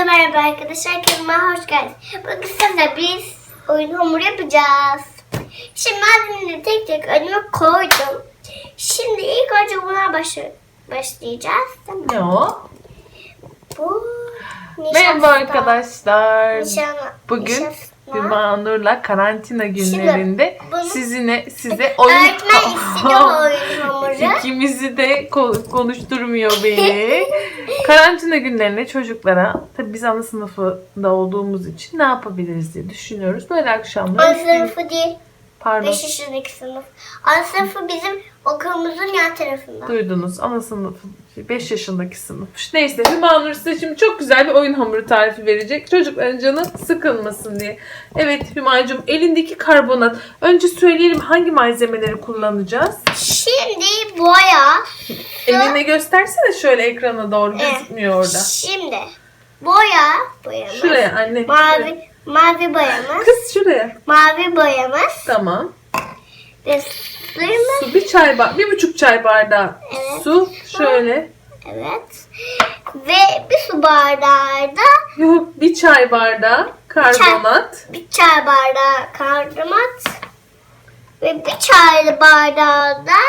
Hepinize merhaba arkadaşlar. Kanalıma hoş geldiniz. Bugün sizinle biz oyun hamuru yapacağız. Şimdi malzemeleri tek tek önüme koydum. Şimdi ilk önce buna başla- başlayacağız. Tamam. Ne o? Bu Merhaba arkadaşlar. Nişana, Bugün nişasta. Hüma Nur'la karantina günlerinde bunu- sizine size oyun Öğretmen istiyor. İkimizi de ko- konuşturmuyor beni. karantina günlerinde çocuklara tabii biz ana sınıfında olduğumuz için ne yapabiliriz diye düşünüyoruz. Böyle Ana akşamları sınıfı değil. Pardon 5 yaşındaki sınıf. Ana sınıfı bizim okulumuzun yan tarafında. duydunuz ana sınıfı 5 yaşındaki sınıf. Neyse Hüma Nur size şimdi çok güzel bir oyun hamuru tarifi verecek. Çocukların canı sıkılmasın diye. Evet Hüma'cığım elindeki karbonat. Önce söyleyelim hangi malzemeleri kullanacağız. Şimdi boya. Eline göstersene şöyle ekrana doğru gözükmüyor orada. Şimdi boya boyamız. Şuraya anne. Mavi mavi boyamız. Kız şuraya. Mavi boyamız Tamam. ve suyumuz. Su bir çay bardağı, bir buçuk çay bardağı Evet. su. Şöyle. Evet. Ve bir su bardağı da Yok bir çay bardağı karbonat. bir çay bardağı karbonat ve bir çay bardağı da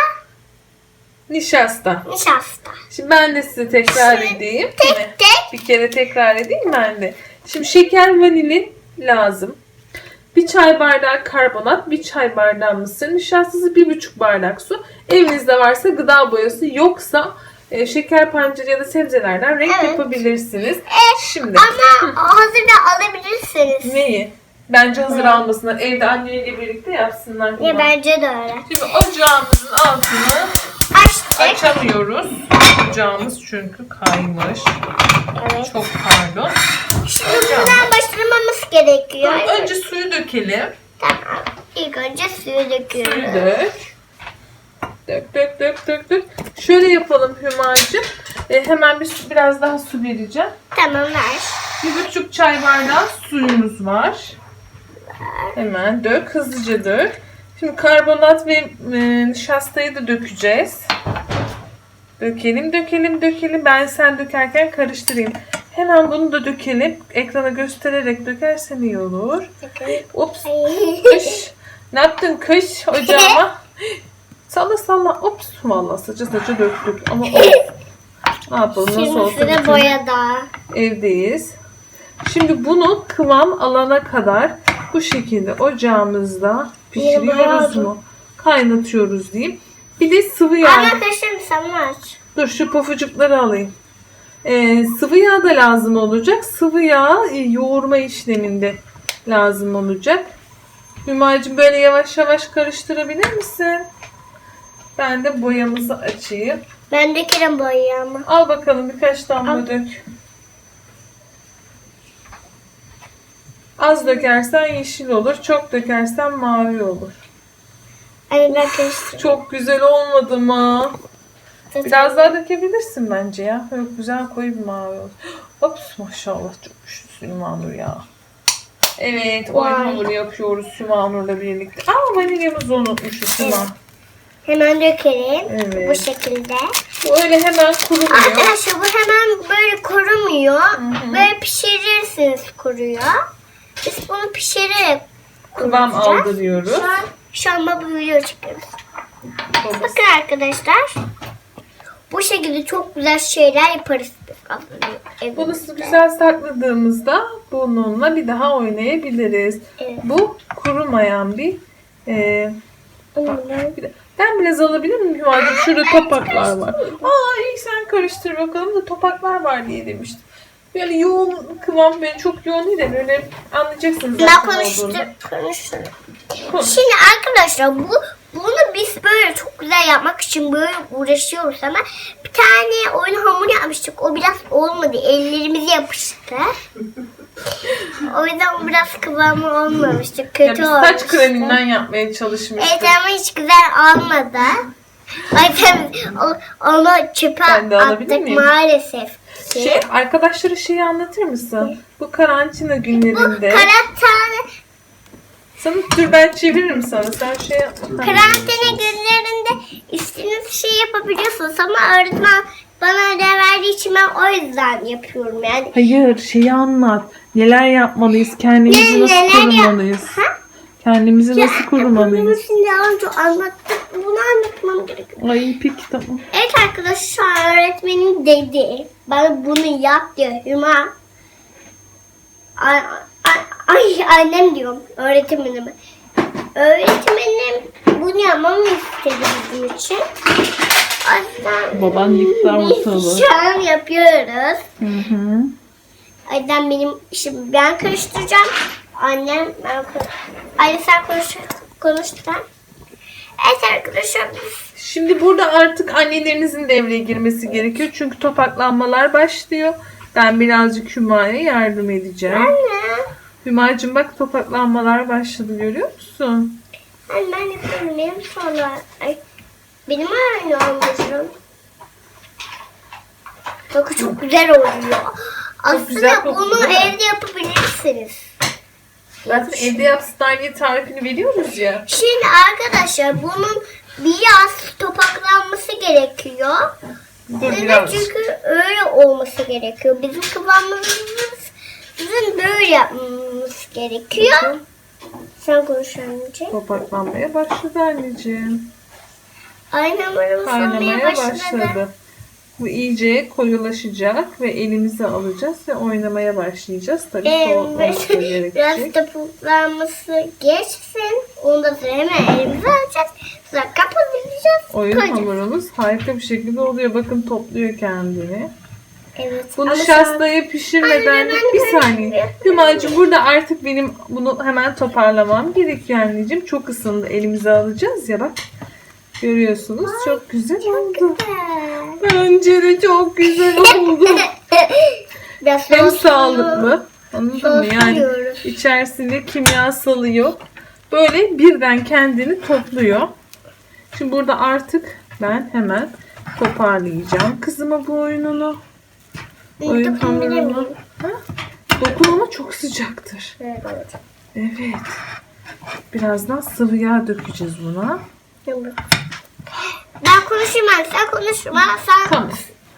Nişasta. nişasta. Şimdi ben de size tekrar Şimdi edeyim. tek tek- Bir kere tekrar edeyim ben de. Şimdi şeker vanilin lazım. Bir çay bardağı karbonat, bir çay bardağı mısır nişastası, bir buçuk bardak su. Evinizde varsa gıda boyası yoksa e, şeker pancarı ya da sebzelerden renk Evet. yapabilirsiniz. Şimdi Ama hazır da alabilirsiniz. neyi? Bence hazır almasınlar. Evde anneleriyle birlikte yapsınlar. Ya bence de öyle. Şimdi ocağımızın altını Açtık. açamıyoruz. Ocağımız çünkü kaymış. Evet. Çok pardon. Şimdi buradan başlamamız gerekiyor. Tamam, önce suyu dökelim. Tamam. İlk önce suyu Suyu döküyoruz. dök. Dök dök dök dök dök. Şöyle yapalım Hümacığım. E, hemen bir biraz daha su vereceğim. Tamam ver. Bir buçuk çay bardağı suyumuz var. Hemen dök. Hızlıca dök. Şimdi karbonat ve e, nişastayı da dökeceğiz. Dökelim, dökelim, dökelim. Ben sen dökerken karıştırayım. Hemen bunu da dökelim. Ekrana göstererek dökersen iyi olur. Ups. Kış. Ne yaptın kış ocağıma? Salla salla. Ops. Valla saça saça döktük. Ama ops. Ne yapalım nasıl Şimdi olsa sıra bütün boyada. evdeyiz. Şimdi bunu kıvam alana kadar bu şekilde ocağımızda pişiriyoruz mu? Kaynatıyoruz diyeyim. Bir de sıvı yağ. Ama arkadaşlar sen aç. Dur şu pofucukları alayım. Ee, sıvı yağ da lazım olacak. Sıvı yağ e, yoğurma işleminde lazım olacak. Hümacığım böyle yavaş yavaş karıştırabilir misin? Ben de boyamızı açayım. Ben dökerim boyayamı. Al bakalım birkaç damla Al. dök. Az dökersen yeşil olur. Çok dökersen mavi olur. Hani ben. Çok güzel olmadı mı? Biraz daha dökebilirsin bence ya. Böyle güzel koyu bir mavi olsun. Ops maşallah çok güçlüsün Hümanur ya. Evet oyun Vay. hamuru yapıyoruz Hümanur'la birlikte. Aa vanilyamızı unutmuşuz Hüman. Hemen dökelim. Evet. Bu şekilde. Bu öyle hemen kurumuyor. Arkadaşlar bu hemen böyle kurumuyor. hı. Böyle pişirirsiniz kuruyor. Biz bunu pişirerek Kıvam kurutacağız. aldırıyoruz. Şu an, şu an bu video çekiyoruz. Babası. Bakın arkadaşlar. Bu şekilde çok güzel şeyler yaparız Bunu evimizde. güzel sakladığımızda bununla bir daha oynayabiliriz. Evet. Bu kurumayan bir e, bir de- ben biraz alabilir miyim Hümaycığım? Şurada topaklar var. Aa iyi sen karıştır bakalım da topaklar var diye demiştim. Böyle yoğun kıvam böyle çok yoğun değil de böyle anlayacaksınız Ben zaten konuştum. konuştum. Konuş. Şimdi arkadaşlar bu bunu biz böyle çok güzel yapmak için böyle uğraşıyoruz ama bir tane oyun hamuru yapmıştık. O biraz olmadı. Ellerimize yapıştı. o yüzden biraz kıvamı olmamıştı. Kötü Ya biz saç olmuştu. kreminden yapmaya çalışmıştık. Evet ama hiç güzel olmadı. O- onu çöpe attık miyim? maalesef. Ki. Şey, arkadaşlara şeyi anlatır mısın? Bu karantina bu günlerinde. karantina, Sana dur ben çeviririm sana. Sen şey karantina günlerinde istediğiniz şeyi yapabiliyorsunuz ama öğretmen bana ödev verdiği için ben o yüzden yapıyorum yani. Hayır şeyi anlat. Neler yapmalıyız? Kendimizi Ne- nasıl neler yap- korumalıyız? Ha? Kendimizi nasıl Bunu korumalıyız? şimdi daha önce anlattık. Bunu anlatmam gerekiyor. Ay peki tamam. Evet arkadaşlar öğretmenim dedi. Bana bunu yap diyor. Hüma. Ay, ay, ay annem diyorum. Öğretmenim. Öğretmenim bunu yapmamı istedi bizim için. Yüzden Baban yıktı ortalığı. Şu an yapıyoruz. Hı hı. Yüzden benim işim ben karıştıracağım. Annem ben Anne sen konuş, konuşturan. Evet arkadaşlar Şimdi burada artık annelerinizin devreye girmesi gerekiyor. Çünkü topaklanmalar başlıyor. Ben birazcık Hüma'ya yardım edeceğim. Anne. Hüma'cığım bak topaklanmalar başladı görüyor musun? Anne ben benim sonra. Ay, benim aynı olmacım. Bakın çok güzel oluyor. Aslında güzel bunu evde yapabilirsiniz. Zaten evde yap Starlight tarifini veriyoruz ya. Şimdi arkadaşlar bunun biraz topaklanması gerekiyor. Dur Evet biraz. çünkü öyle olması gerekiyor. Bizim kıvamımızın böyle yapmamız gerekiyor. Sen konuş anneciğim. Topaklanmaya başladı anneciğim. Aynı hamurumuz olmaya başladı. başladı. Bu iyice koyulaşacak ve elimize alacağız ve oynamaya başlayacağız. Tabii soğutmamız da Evet, biraz gerekecek. topuklanması geçsin. Ondan sonra hemen elimize alacağız. Sonra kapatacağız. Oyun koyacağız. hamurumuz harika bir şekilde oluyor. Bakın topluyor kendini. Evet. Bu ama nişastayı pişirmeden aynen, bir aynen. saniye. Hümacığım burada artık benim bunu hemen toparlamam gerekiyor anneciğim. Çok ısındı. Elimize alacağız ya bak. Görüyorsunuz çok güzel oldu. Bence de çok güzel oldu. Biraz Hem sağlıklı. Anladın mı? Yani içerisinde kimyasalı yok. Böyle birden kendini topluyor. Şimdi burada artık ben hemen toparlayacağım kızıma bu oyununu. Oyun hamurunu. Dokun ama çok sıcaktır. Evet. Evet. Birazdan sıvı yağ dökeceğiz buna. Ben konuşayım ben. Sen konuşma. Sen Tamam.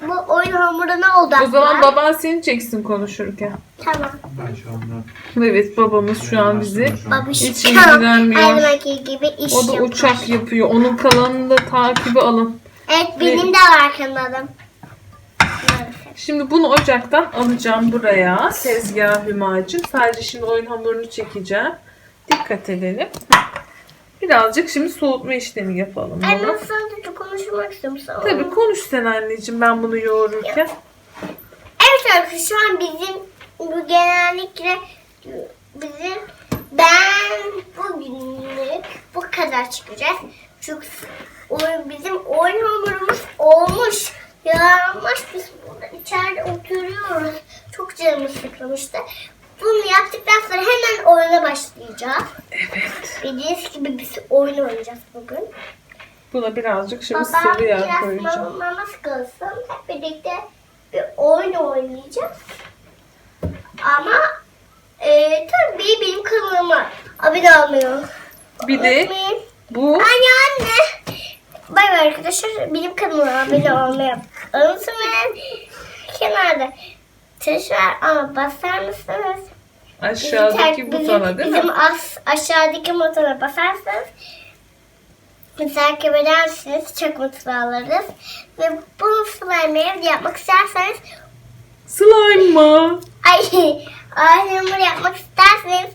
bu oyun hamuruna odaklan. O zaman baban seni çeksin konuşurken. Tamam. Ben şu anda Evet babamız şu an bizi ilgilenmiyor. Her zamanki gibi iş o da yapar. uçak yapıyor. Onun kalanını da takibi alın. Evet benim de var kanalım. Şimdi bunu ocaktan alacağım buraya. Tezgah hümacım. Sadece şimdi oyun hamurunu çekeceğim. Dikkat edelim. Birazcık şimdi soğutma işlemi yapalım. Ben bunu. sadece konuşmak istiyorum sana. Tabii konuş sen anneciğim ben bunu yoğururken. Evet arkadaşlar şu an bizim bu genellikle bizim ben bugünlük bu kadar çıkacağız. Çünkü oyun, bizim oyun hamurumuz olmuş. Yağmış biz burada içeride oturuyoruz. Çok canımız sıkılmıştı. Bunu yaptıktan sonra hemen oyuna başlayacağız. Evet. Bildiğiniz gibi biz oyun oynayacağız bugün. Buna birazcık şimdi Babam sıvı yağ biraz koyacağım. mama sıkılsın. Hep birlikte bir oyun oynayacağız. Ama e, tabii benim kanalıma abone olmuyor. Bir de Unutmayın. bu Anne anne. Bay bay arkadaşlar. Benim kanalıma abone olmayı unutmayın. Kenarda var ama basar mısınız? Aşağıdaki Bizim- butona değil bizim mi? as- aşağıdaki butona basarsanız bizi takip edersiniz. Çok mutlu oluruz. Ve bu slime'ı evde yapmak isterseniz Slime mı? ay hamur yapmak isterseniz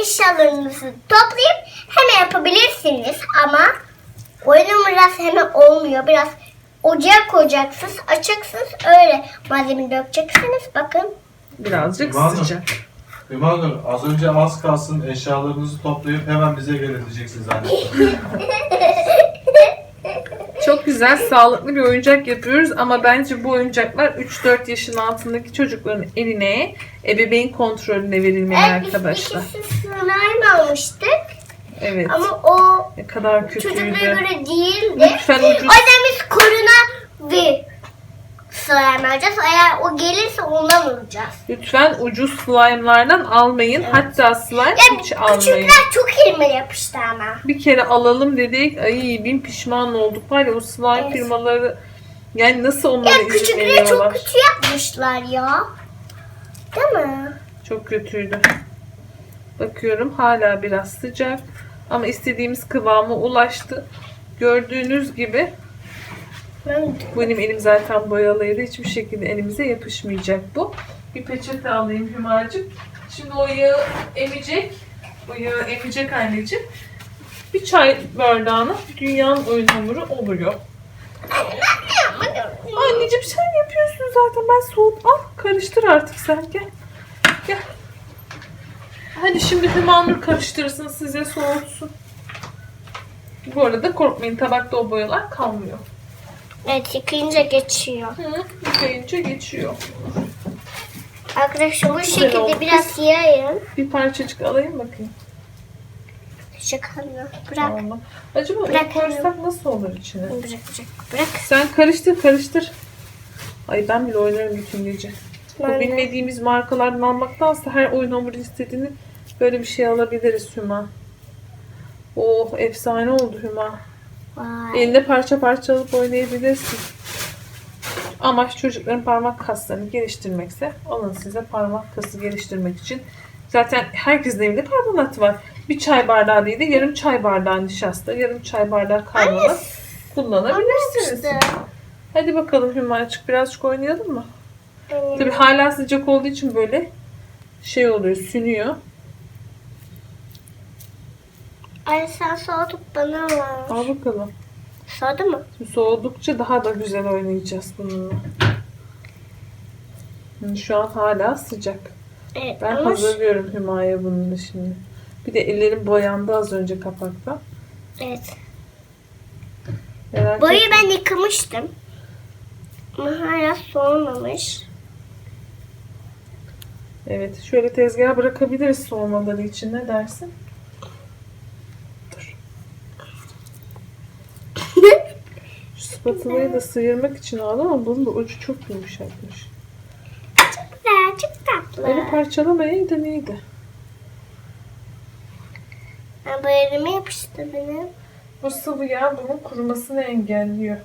eşyalarınızı toplayıp hemen yapabilirsiniz. Ama oyun biraz hemen olmuyor. Biraz ocağa koyacaksınız, açacaksınız. Öyle malzeme dökeceksiniz. Bakın. Birazcık mı? sıcak. Hümanur az önce az kalsın eşyalarınızı toplayıp hemen bize gelin diyeceksiniz anne. Çok güzel, sağlıklı bir oyuncak yapıyoruz ama bence bu oyuncaklar 3-4 yaşın altındaki çocukların eline ebeveyn kontrolüne verilmeli Evet biz arkadaşlar. ikisi slime almıştık. Evet. Ama o Ne kadar çocuklara kötüydü. göre değildi. Lütfen O ucuz. koruna bir slime alacağız. Eğer o gelirse ondan alacağız. Lütfen ucuz slime'lardan almayın. Hatta slime Ya hiç almayın. küçükler çok elime yapıştı ama. Bir kere alalım dedik. Ay bin pişman olduk. Var ya o slime Evet. firmaları Yani nasıl onlara Ya izin küçükleri çok veriyorlar? kötü yapmışlar ya. Değil mi? Çok kötüydü. Bakıyorum hala biraz sıcak. Ama istediğimiz kıvama ulaştı. Gördüğünüz gibi benim elim zaten boyalıydı. Hiçbir şekilde elimize yapışmayacak bu. Bir peçete alayım Hümacık. Şimdi o yağı emecek. O yağı emecek anneciğim. Bir çay bardağına dünyanın oyun hamuru oluyor. Anneciğim sen yapıyorsun zaten. Ben soğut. Al karıştır artık sen gel. Gel. Hadi şimdi Hümanur karıştırsın size soğutsun. Bu arada korkmayın tabakta o boyalar kalmıyor. Evet yıkayınca geçiyor. Hı, yıkayınca geçiyor. Arkadaşlar bu şekilde oldu. biraz yayın. Bir parçacık alayım bakayım. Şakanla. Bırak. Tamam. Acaba Bırak koysak nasıl olur içine? Bırak bırak. Bırak. Sen karıştır karıştır. Ay ben bile oynarım bütün gece. Bu Ben bilmediğimiz markalardan almaktansa her oyun hamuru istediğini böyle bir şey alabiliriz Hüma. Oh efsane oldu Hüma. Vay. Elinde parça parça alıp oynayabilirsin. Amaç çocukların parmak kaslarını geliştirmekse alın size parmak kası geliştirmek için. Zaten herkesin evinde karbonat var. Bir çay bardağı değil de yarım çay bardağı nişasta, yarım çay bardağı karbonat kullanabilirsiniz. İşte. Hadi bakalım Hümacık birazcık oynayalım mı? Tabii hala sıcak olduğu için böyle şey oluyor, sünüyor. Ay sen soğuduk bana var. Al bakalım. Soğudu mu? Soğudukça daha da güzel oynayacağız bununla. Şimdi Şu an hala sıcak. Evet. Ben ama hazırlıyorum Hüma'ya bunu da şimdi. Bir de ellerim boyandı az önce kapakta. Evet. Merak Boyu etme. ben yıkamıştım. Ama hala soğumamış. Evet, şöyle tezgaha bırakabiliriz soğumaları için. Ne dersin? Dur. Şu spatulayı da sıyırmak için aldım ama bunun da ucu çok yumuşakmış. Güzel, çok tatlı. Beni parçalamayın da neydi? Bu elime yapıştı benim. Bu sıvı yağ bunun kurumasını engelliyor.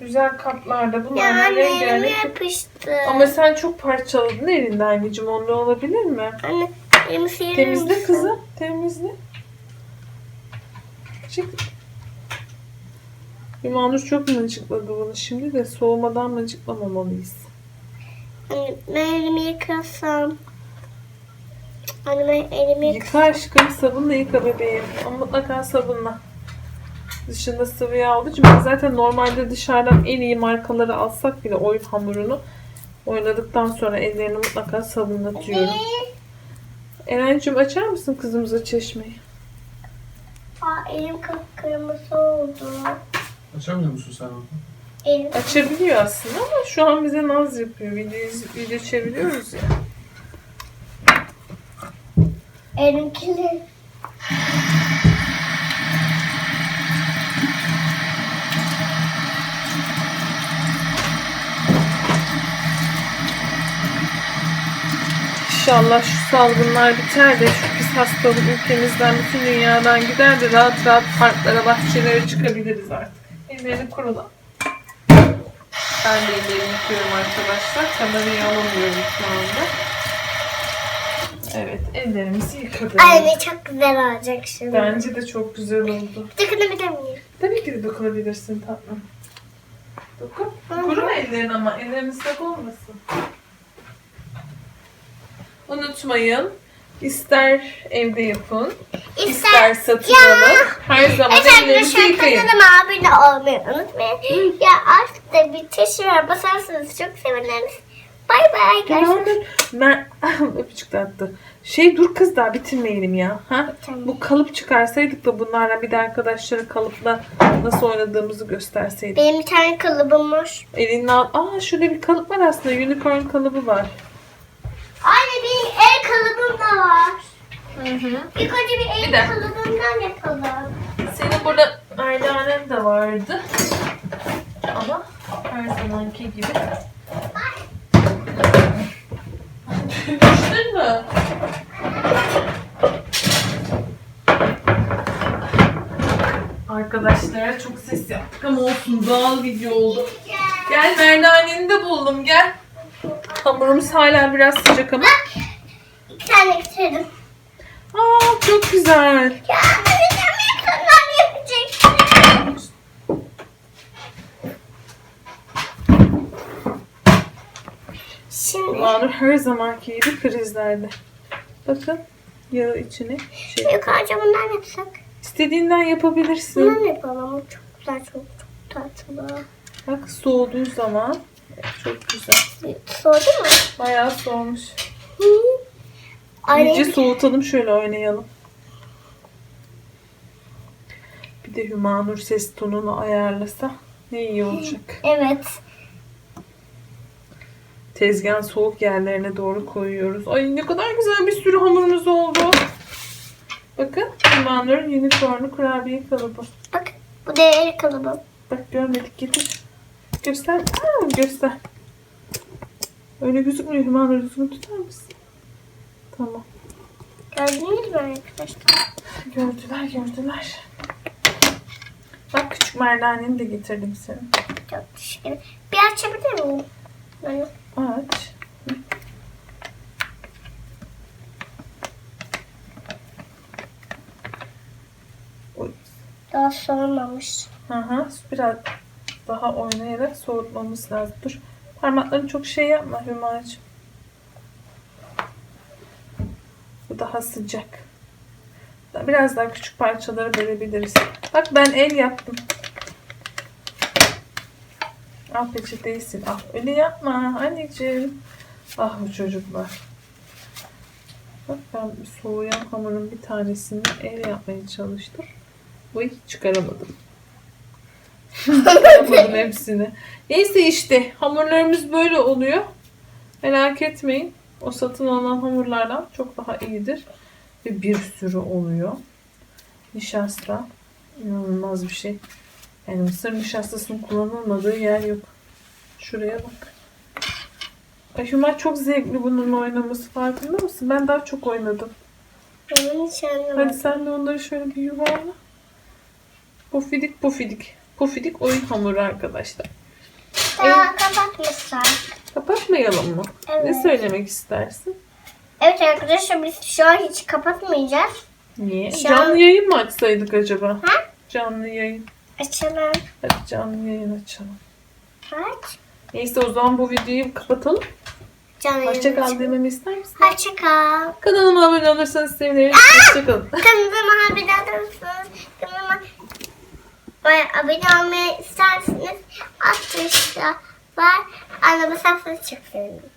Güzel kaplarda bunlar Ya anne elime yapıştı. Ama sen çok parçaladın elinde anneciğim. Onda olabilir mi? Anne elimi sıyırır Temizle kızım. Temizle. Çık. Yumanur çok mıncıkladı bunu. Şimdi de soğumadan mıncıklamamalıyız. Anne ben elimi yıkasam. Anne ben elimi yık- Yıka aşkım. Sabunla yıka bebeğim. Ama mutlaka sabunla. Dışında sıvı yağ olduğu için zaten normalde dışarıdan en iyi markaları alsak bile oyun hamurunu oynadıktan sonra ellerini mutlaka sabunlatıyorum. Eren'cim açar mısın kızımıza çeşmeyi? Aa elim kıpkırmızı oldu. Açamıyor musun sen onu? Elim Açabiliyor aslında ama şu an bize naz yapıyor. Video, iz- video çeviriyoruz ya. elim kirli. İnşallah şu salgınlar biter de şu pis hastalık ülkemizden, bütün dünyadan gider de rahat rahat parklara, bahçelere çıkabiliriz artık. Ellerini kurula. Ben de ellerimi yıkıyorum arkadaşlar. Kamerayı alamıyorum şu anda. Evet, ellerimizi yıkadık. Anne çok güzel olacak şimdi. Bence de çok güzel oldu. Dokunabilir miyim? Tabii ki de dokunabilirsin tatlım. Dokun. Kuruma ellerin ama ellerin ıslak olmasın. Unutmayın. İster evde yapın, ister, İster. satın Ya. alın. Her zaman Evet ellerinizi arkadaşlar yıkayın. kanalıma abone olmayı unutmayın. ya artık da bir teşekkür basarsanız çok seviniriz. Bay bay. Görüşürüz. Ben öpücük de attı. Şey dur kız daha bitirmeyelim ya. Ha? Bu kalıp çıkarsaydık da bunlarla bir de arkadaşlara kalıpla nasıl oynadığımızı gösterseydik. Benim bir tane kalıbım var. Elini al. Aa şurada bir kalıp var aslında. Unicorn kalıbı var. Anne kalıbım da var. Hı hı. İlk önce bir el Bir dakika. kalıbından yapalım. Senin burada aileanen de vardı. Ama her zamanki gibi. Düştün mü? Arkadaşlar çok ses yaptık ama olsun doğal video oldu. Gel merdaneni de buldum gel. Hamurumuz hala biraz sıcak ama. Bir tane getirdim. Aa çok güzel. Ya benim yakından yapacaksın. Şimdi Banu her zamanki gibi krizlerde. Bakın yağı içine şey. yukarıca bundan yapsak. İstediğinden yapabilirsin. Bundan yapalım çok güzel çok çok tatlı. Bak soğuduğu zaman çok güzel. Soğudu mu? Bayağı soğumuş. Hı. İyice soğutalım şöyle oynayalım. Bir de Hümanur ses tonunu ayarlasa ne iyi olacak. Evet. Tezgahın soğuk yerlerine doğru koyuyoruz. Ay ne kadar güzel bir sürü hamurumuz oldu. Bakın Hümanur unicornlu kurabiye kalıbı. Bak bu değerli kalıbı. Bak görmedik getir. Göster. Aa, göster. Öyle gözükmüyor. Hümanur düzgün tutar mısın? Tamam. Gördünüz mü arkadaşlar? Gördüler gördüler. Bak küçük merdaneni de getirdim senin. Çok teşekkür ederim. Bir açabilir miyim? Böyle. Aç. Daha soğumamış. Hı hı. Biraz daha oynayarak soğutmamız lazım. Dur. Parmaklarını çok şey yapma Hümacığım. Bu daha sıcak. Biraz daha küçük parçalara bölebiliriz. Bak ben el yaptım. Al peçeteyi sil. Al. Öyle yapma anneciğim. Ah bu çocuklar. Bak ben soğuyan hamurun bir tanesini el yapmaya çalıştım. Bu hiç çıkaramadım. Yapmadım hepsini. Neyse işte hamurlarımız böyle oluyor. Merak etmeyin. O satın alınan hamurlardan çok daha iyidir. Ve bir sürü oluyor. Nişasta inanılmaz bir şey. Yani mısır nişastasının kullanılmadığı yer yok. Şuraya bak. Hüma çok zevkli bununla oynaması farkında mısın? Ben daha çok oynadım. Benim hiç anlamadım. Hadi sen de onları şöyle bir yuvarla. Pofidik pofidik. Pofidik oyun hamuru arkadaşlar. Daha kapatmışlar. Kapatmayalım mı? Ne Evet. söylemek istersin? Evet arkadaşlar biz şu an hiç kapatmayacağız. Niye? Şu Canlı an- yayın mı açsaydık acaba? Ha? Canlı yayın. Açalım. Hadi canlı yayın açalım. Aç. Neyse o zaman bu videoyu kapatalım. Canım. Hoşçakal dememi ister misin? Hoşçakal. Kanalıma abone olursanız sevinirim. Hoşçakalın. Kanalıma abone olursanız kanalıma abone olmayı isterseniz alt var. Anlamı çok sevinirim.